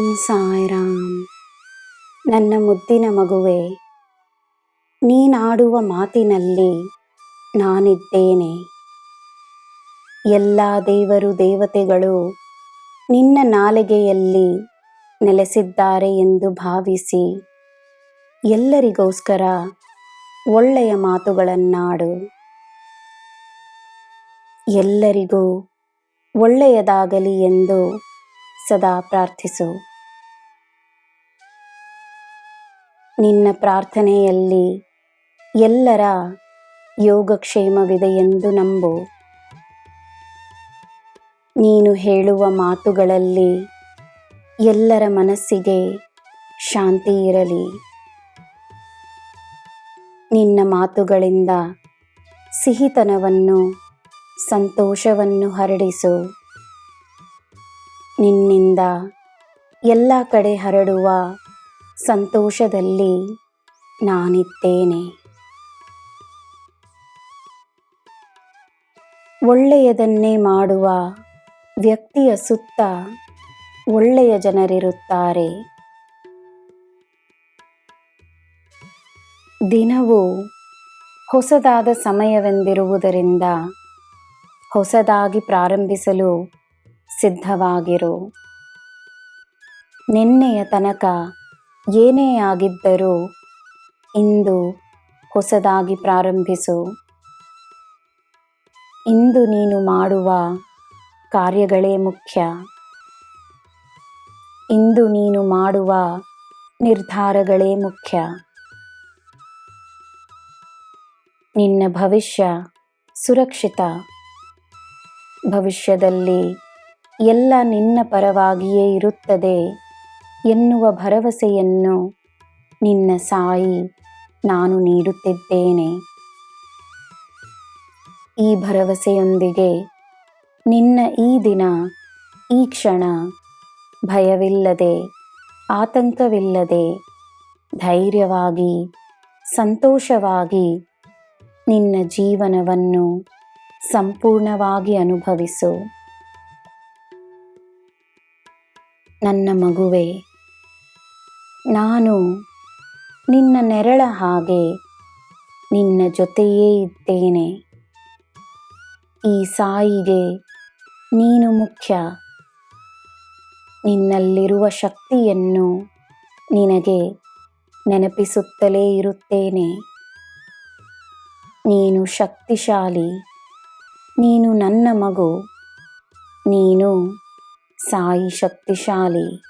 ಓಂ ಸಾಯಿರಾಮ್, ನನ್ನ ಮುದ್ದಿನ ಮಗುವೆ, ನೀನಾಡುವ ಮಾತಿನಲ್ಲಿ ನಾನಿದ್ದೇನೆ. ಎಲ್ಲ ದೇವರು ದೇವತೆಗಳು ನಿನ್ನ ನಾಲಿಗೆಯಲ್ಲಿ ನೆಲೆಸಿದ್ದಾರೆ ಎಂದು ಭಾವಿಸಿ ಎಲ್ಲರಿಗೋಸ್ಕರ ಒಳ್ಳೆಯ ಮಾತುಗಳನ್ನಾಡು. ಎಲ್ಲರಿಗೂ ಒಳ್ಳೆಯದಾಗಲಿ ಎಂದು ಸದಾ ಪ್ರಾರ್ಥಿಸು. ನಿನ್ನ ಪ್ರಾರ್ಥನೆಯಲ್ಲಿ ಎಲ್ಲರ ಯೋಗಕ್ಷೇಮವಿದೆ ಎಂದು ನಂಬು. ನೀನು ಹೇಳುವ ಮಾತುಗಳಲ್ಲಿ ಎಲ್ಲರ ಮನಸ್ಸಿಗೆ ಶಾಂತಿ ಇರಲಿ. ನಿನ್ನ ಮಾತುಗಳಿಂದ ಸಿಹಿತನವನ್ನು, ಸಂತೋಷವನ್ನು ಹರಡಿಸು. ನಿನ್ನಿಂದ ಎಲ್ಲ ಕಡೆ ಹರಡುವ ಸಂತೋಷದಲ್ಲಿ ನಾನಿದ್ದೇನೆ. ಒಳ್ಳೆಯದನ್ನೇ ಮಾಡುವ ವ್ಯಕ್ತಿಯ ಸುತ್ತ ಒಳ್ಳೆಯ ಜನರಿರುತ್ತಾರೆ. ದಿನವೂ ಹೊಸದಾದ ಸಮಯವೆಂದಿರುವುದರಿಂದ ಹೊಸದಾಗಿ ಪ್ರಾರಂಭಿಸಲು ಸಿದ್ಧವಾಗಿರು. ನಿನ್ನೆಯ ತನಕ ಏನೇ ಆಗಿದ್ದರೂ ಇಂದು ಹೊಸದಾಗಿ ಪ್ರಾರಂಭಿಸು. ಇಂದು ನೀನು ಮಾಡುವ ಕಾರ್ಯಗಳೇ ಮುಖ್ಯ. ಇಂದು ನೀನು ಮಾಡುವ ನಿರ್ಧಾರಗಳೇ ಮುಖ್ಯ. ನಿನ್ನ ಭವಿಷ್ಯ ಸುರಕ್ಷಿತ. ಭವಿಷ್ಯದಲ್ಲಿ ಎಲ್ಲ ನಿನ್ನ ಪರವಾಗಿಯೇ ಇರುತ್ತದೆ. ಎನ್ನುವ ಭರವಸೆಯನ್ನು ನಿನ್ನ ಸಾಯಿ ನಾನು ನೀಡುತ್ತಿದ್ದೇನೆ. ಈ ಭರವಸೆಯೊಂದಿಗೆ ನಿನ್ನ ಈ ದಿನ, ಈ ಕ್ಷಣ ಭಯವಿಲ್ಲದೆ, ಆತಂಕವಿಲ್ಲದೆ, ಧೈರ್ಯವಾಗಿ, ಸಂತೋಷವಾಗಿ ನಿನ್ನ ಜೀವನವನ್ನು ಸಂಪೂರ್ಣವಾಗಿ ಅನುಭವಿಸು. ನನ್ನ ಮಗುವೆ ನಾನು ನಿನ್ನ ನೆರಳ ಹಾಗೆ ನಿನ್ನ ಜೊತೆಯೇ ಇದ್ದೇನೆ. ಈ ಸಾಯಿಗೆ ನೀನು ಮುಖ್ಯ. ನಿನ್ನಲ್ಲಿರುವ ಶಕ್ತಿಯನ್ನು ನಿನಗೆ ನೆನಪಿಸುತ್ತಲೇ ಇರುತ್ತೇನೆ. ನೀನು ಶಕ್ತಿಶಾಲಿ, ನೀನು ನನ್ನ ಮಗು, ನೀನು ಸಾಯಿ ಶಕ್ತಿಶಾಲಿ.